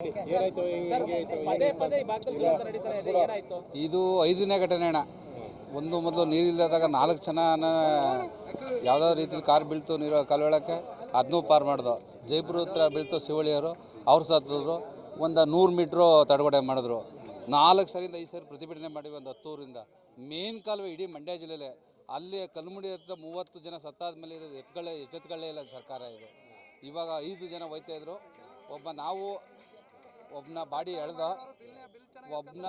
ಏನಾಯ್ತು ಹೆಂಗೆ ಆಯ್ತು ಪದೇ ಪದೇ ಈ ಭಾಗದಲ್ಲಿ ದುರಂತ ನಡೀತಾರೆ ಇದೆ ಏನಾಯ್ತು? ಇದು ಐದನೇ ಘಟನೆ ಅಣ್ಣ. ಒಂದು ಮೊದಲು ನೀರಿಲ್ಲದಾಗ ನಾಲ್ಕು ಜನ ಯಾವುದೋ ರೀತಿಲಿ ಕಾರ್ ಬೀಳ್ತು ನೀರು ಕಲ್ವಳಕ್ಕೆ ಅದನ್ನೂ ಪಾರ್ ಮಾಡಿದ್ರು ಜೈಪುರ ಹತ್ರ ಬೀಳ್ತು ಶಿವಳಿಯವರು ಅವ್ರು ಸತ್ತಿದ್ರು ಒಂದು ನೂರು ಮೀಟ್ರು ತಡೆಗಡೆ ಮಾಡಿದ್ರು. ನಾಲ್ಕು ಸರಿಂದ ಐದು ಸರಿ ಪ್ರತಿಭಟನೆ ಮಾಡಿ ಒಂದು ಹತ್ತೂರಿಂದ ಮೇನ್ ಕಾಲುವೆ ಇಡೀ ಮಂಡ್ಯ ಜಿಲ್ಲೆಲೆ. ಅಲ್ಲಿ ಕಲ್ಮುಡಿ ಹತ್ರ ಮೂವತ್ತು ಜನ ಸತ್ತಾದ ಮೇಲೆ ಇದು ಎತ್ಗಳೇ ಎಚ್ಚೆತ್ಕೊಳ್ಳೇ ಇಲ್ಲ ಸರ್ಕಾರ ಇದು. ಇವಾಗ ಐದು ಜನ ಹೋಯ್ತಾ ಇದ್ರು. ಒಬ್ಬ ನಾವು ಒಬ್ಬನ ಬಾಡಿ ಎಳ್ದ ಒಬ್ಬನ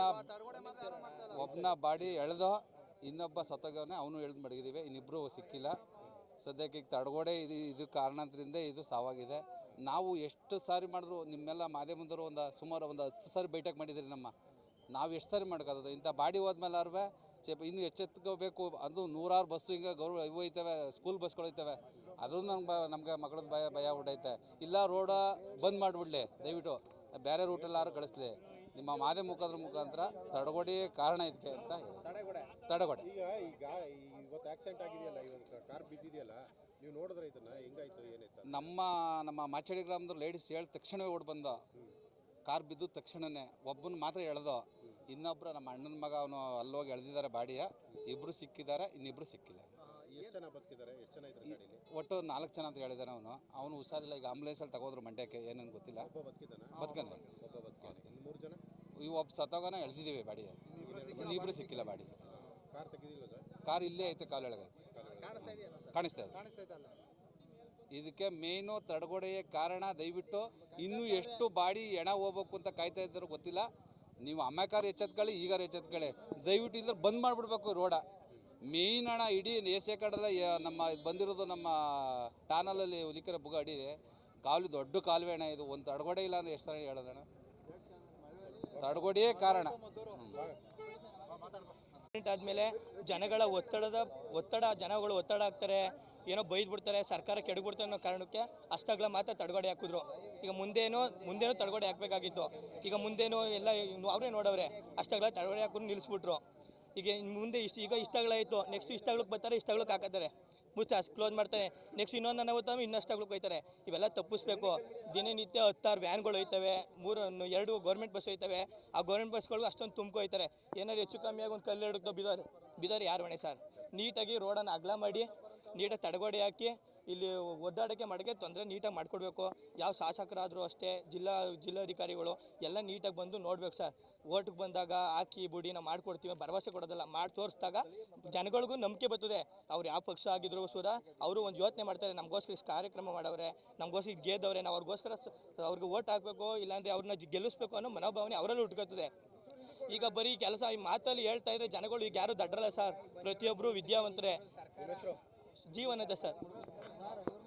ಒಬ್ಬನ ಬಾಡಿ ಎಳ್ದ, ಇನ್ನೊಬ್ಬ ಸತ್ತೋಗವನೆ ಅವನು ಎಳ್ದು ಮಡಗಿದ್ದೀವಿ ಇನ್ನಿಬ್ಬರು ಸಿಕ್ಕಿಲ್ಲ. ಸದ್ಯಕ್ಕೆ ಈಗ ತಡಗೋಡೆ ಇದು ಇದು ಕಾರಣದಿಂದ ಇದು ಸಾವಾಗಿದೆ. ನಾವು ಎಷ್ಟು ಸಾರಿ ಮಾಡಿದ್ರು, ನಿಮ್ಮೆಲ್ಲ ಮಾಧ್ಯಮದವರು ಒಂದು ಸುಮಾರು ಒಂದು ಹತ್ತು ಸಾರಿ ಬೈಠಕ್ ಮಾಡಿದ್ರಿ ನಮ್ಮ. ನಾವು ಎಷ್ಟು ಸಾರಿ ಮಾಡ್ಕೋದು ಇಂಥ ಬಾಡಿ ಹೋದ್ಮೇಲೆ ಚೇಪ ಇನ್ನೂ ಎಚ್ಚೆತ್ಕೋಬೇಕು ಅದು ನೂರಾರು ಬಸ್ಸು ಹಿಂಗೆ ಗೌರ್ವ ಇವು ಹೋಯ್ತವೆ ಸ್ಕೂಲ್ ಬಸ್ಗಳು ಐತವೆ. ಅದು ನಮ್ಗೆ, ನಮಗೆ ಮಕ್ಳದ್ದು ಭಯ ಭಯ ಉಂಟೈತೆ ಇಲ್ಲ ರೋಡ ಬಂದ್ ಮಾಡಿಬಿಡ್ಲಿ, ದಯವಿಟ್ಟು. ಬೇರೆ ರೂಟಲ್ಲಾರು ಕಳಿಸ್ಲಿ ನಿಮ್ಮ ಮಾದೆ ಮುಖದ ಮುಖಾಂತರ ತಡಗೋಡಿ ಕಾರಣ ಇದಕ್ಕೆ ಅಂತ ತಡೆಗೋಡೆ. ತಡಗೋಡೆ. ಈಗ ಈಗ ಇವತ್ತು ಆಕ್ಸಿಡೆಂಟ್ ಆಗಿದೆಯಲ್ಲ ಇವತ್ತು ಕಾರ್ ಬಿದ್ದಿದೆಯಲ್ಲ ನೀವು ನೋಡಿದ್ರೆ ಇದನ್ನ ಹೆಂಗಾಯ್ತು ಏನಾಯ್ತು ನಮ್ಮ ನಮ್ಮ ಮಾಚಡಿ ಗ್ರಾಮದ ಲೇಡೀಸ್ ಹೇಳಿದ ತಕ್ಷಣವೇ ಓಡ್ ಬಂದ. ಕಾರ್ ಬಿದ್ದು ತಕ್ಷಣನೇ ಒಬ್ಬನ ಮಾತ್ರ ಎಳೆದೋ. ಇನ್ನೊಬ್ರು ನಮ್ಮ ಅಣ್ಣನ ಮಗ ಅವನು ಅಲ್ಲೋಗಿ ಎಳ್ದಿದ್ದಾರೆ ಬಾಡಿಯ. ಇಬ್ಬರು ಸಿಕ್ಕಿದ್ದಾರೆ ಇನ್ನಿಬ್ರು ಸಿಕ್ಕಿಲ್ಲ. ಎಷ್ಟು ಜನ ಬದುಕಿದ್ದಾರೆ? ಎಷ್ಟು ಜನ ಇದ್ದಾರೆ ಗಾಡೀಲಿ? ಒಟ್ಟು ನಾಲ್ಕು ಜನ ಅಂತ ಹೇಳಿದಾನೆ ಅವನು. ಅವನು ಹುಷಾರಿಲ್ಲ ಈಗ ಆಂಬುಲೆನ್ಸಲ್ಲಿ ತಗೋದ್ರು ಮಂಡ್ಯಕ್ಕೆ ಏನೇನು ಗೊತ್ತಿಲ್ಲ. ಒಬ್ಬ ಬದುಕಿದ್ದಾನ? ಬದುಕನೆ ಒಬ್ಬ ಬದುಕಿದ್ದಾನೆ. ಇನ್ನು ಮೂರು ಜನ? ಈ ಒಬ್ಬ ಸತ್ತೋಗನ ಎಳ್ದಿದ್ದೀವಿ ಬಾಡಿ ಇನ್ನಿಬ್ರು ಸಿಕ್ಕಿಲ್ಲ ಬಾಡಿ ಕಾರ್ ತೆಗೆದಿಲ್ಲ ಸರ್? ಕಾರ್ ಇಲ್ಲೇ ಐತೆ ಕಾಲೊಳಗೆ ಕಾಣಿಸ್ತಾ ಇದೆಯಲ್ಲ ಕಾಣಿಸ್ತಾ ಇದೆ. ಇದಕ್ಕೆ ಮೇಯ್ನು ತಡಗೋಡೆಯ ಕಾರಣ ದಯವಿಟ್ಟು ಇನ್ನೂ ಎಷ್ಟು ಬಾಡಿ ಎಣ ಹೋಗ್ಬೇಕು ಅಂತ ಕಾಯ್ತಾ ಇದ್ದಾರೋ ಗೊತ್ತಿಲ್ಲ. ನೀವು ಅಮ್ಮಕಾರ ಎಚ್ಚೆತ್ಕೊಳ್ಳಿ ಈಗಾರ ಎಚ್ಚೆತ್ಕೊಳ್ಳಿ. ದಯವಿಟ್ಟು ಇದ್ರೆ ಬಂದ್ ಮಾಡಿಬಿಡ್ಬೇಕು ರೋಡ. ಮೇಯ್ನ್ ಹಣ ಇಡೀ ಏಸೆ ನಮ್ಮ ಬಂದಿರೋದು ನಮ್ಮ ಟಾನಲಲ್ಲಿ ಹುಲಿಕೆರೆ ಬುಗ ಅಡಿ ಕಾಲು ದೊಡ್ಡ ಕಾಲುವೆ ಅಣ್ಣ ಇದು. ಒಂದು ತಡಗೋಡೆ ಇಲ್ಲ ಅಂದ್ರೆ ಎಷ್ಟು ಸಲ ಹೇಳೋದಣ್ಣ ತಡಗೋಡೆಯೇ ಕಾರಣ. ಆದ್ಮೇಲೆ ಜನಗಳ ಒತ್ತಡದ, ಒತ್ತಡ, ಜನಗಳು ಒತ್ತಡ ಆಗ್ತಾರೆ, ಏನೋ ಬೈದ್ಬಿಡ್ತಾರೆ ಸರ್ಕಾರ ಕೆಡಗ್ಬಿಡ್ತಾರೆ ಅನ್ನೋ ಕಾರಣಕ್ಕೆ ಅಷ್ಟಾಗ್ಲ ಮಾತ್ರ ತಡಗೋಡೆ ಹಾಕಿದ್ರು. ಈಗ ಮುಂದೇನೋ ಮುಂದೇನೋ ತಡಗೋಡೆ ಹಾಕಬೇಕಾಗಿತ್ತು. ಈಗ ಮುಂದೇನೋ ಎಲ್ಲ, ಅವರೇ ನೋಡವ್ರೆ, ಅಷ್ಟಾಗ್ಲ ತಡಗೋಡೆ ಹಾಕಿದ್ರು ನಿಲ್ಲಿಸ್ಬಿಟ್ರು ಈಗ ಮುಂದೆ ಇಷ್ಟು, ಈಗ ಇಷ್ಟಗಳಾಯಿತು ನೆಕ್ಸ್ಟ್ ಇಷ್ಟಗಳಿಗೆ ಬರ್ತಾರೆ ಇಷ್ಟಗಳಿಗೆ ಹಾಕತ್ತಾರೆ. ಮುಚ್ಚ ಕ್ಲೋಸ್ ಮಾಡ್ತಾರೆ ನೆಕ್ಸ್ಟ್ ಇನ್ನೊಂದು ಹೋಗ್ತಾವೆ ಇನ್ನಷ್ಟಗಳಿಗೆ ಹೋಯ್ತಾರೆ ಇವೆಲ್ಲ ತಪ್ಪಿಸ್ಬೇಕು. ದಿನನಿತ್ಯ ಹತ್ತಾರು ವ್ಯಾನ್ಗಳು ಹೋಯ್ತವೆ ಮೂರು ಎರಡು ಗೌರ್ಮೆಂಟ್ ಬಸ್ ಹೋಯ್ತವೆ. ಆ ಗೌರ್ಮೆಂಟ್ ಬಸ್ಗಳಿಗೂ ಅಷ್ಟೊಂದು ತುಂಬ್ಕೊ ಹೋಯ್ತಾರೆ. ಏನಾದ್ರು ಹೆಚ್ಚು ಕಮ್ಮಿಯಾಗಿ ಒಂದು ಕಲ್ಲು ಹಿಡಿದು ಬಿದೋರು ಬಿದೋರು ಯಾರು ಹೊಣೆ ಸರ್? ನೀಟಾಗಿ ರೋಡನ್ನು ಅಗಲ ಮಾಡಿ, ನೀಟಾಗಿ ತಡೆಗೋಡೆ ಹಾಕಿ ಇಲ್ಲಿ ಒದ್ದಾಡೋಕ್ಕೆ ಮಾಡೋಕ್ಕೆ ತೊಂದರೆ ನೀಟಾಗಿ ಮಾಡಿಕೊಡ್ಬೇಕು. ಯಾವ ಶಾಸಕರಾದರೂ ಅಷ್ಟೇ, ಜಿಲ್ಲಾ, ಜಿಲ್ಲಾಧಿಕಾರಿಗಳು ಎಲ್ಲ ನೀಟಾಗಿ ಬಂದು ನೋಡ್ಬೇಕು ಸರ್. ಓಟ್ಗೆ ಬಂದಾಗ ಹಾಕಿ ಬುಡಿ, ನಾವು ಮಾಡ್ಕೊಡ್ತೀವಿ, ಭರವಸೆ ಕೊಡೋದಲ್ಲ, ಮಾಡಿ ತೋರಿಸಿದಾಗ ಜನಗಳಿಗೂ ನಂಬಿಕೆ ಬರ್ತದೆ. ಅವ್ರು ಯಾವ ಪಕ್ಷ ಆಗಿದ್ರು ಸುಧಾ ಅವರು ಒಂದು ಯೋಚನೆ ಮಾಡ್ತಾರೆ, ನಮಗೋಸ್ಕರ ಇಷ್ಟು ಕಾರ್ಯಕ್ರಮ ಮಾಡವ್ರೆ, ನಮಗೋಸ್ಕರ ಇದು ಗೆದ್ದವ್ರೆ, ನಾವು ಅವ್ರಿಗೋಸ್ಕರ ಅವ್ರಿಗೆ ಓಟ್ ಹಾಕಬೇಕು, ಇಲ್ಲಾಂದರೆ ಅವ್ರನ್ನ ಗೆಲ್ಲಿಸ್ಬೇಕು ಅನ್ನೋ ಮನೋಭಾವನೆ ಅವರಲ್ಲಿ ಹುಟ್ಕೋತದೆ ಈಗ ಬರೀ ಕೆಲಸ ಈ ಮಾತಲ್ಲಿ ಹೇಳ್ತಾ ಇದ್ರೆ ಜನಗಳು ಈಗ ಯಾರು ದಡ್ರಲ್ಲ ಸರ್? ಪ್ರತಿಯೊಬ್ಬರು ವಿದ್ಯಾವಂತರೇ. ಜೀವನದ ಸರ್. Claro, claro.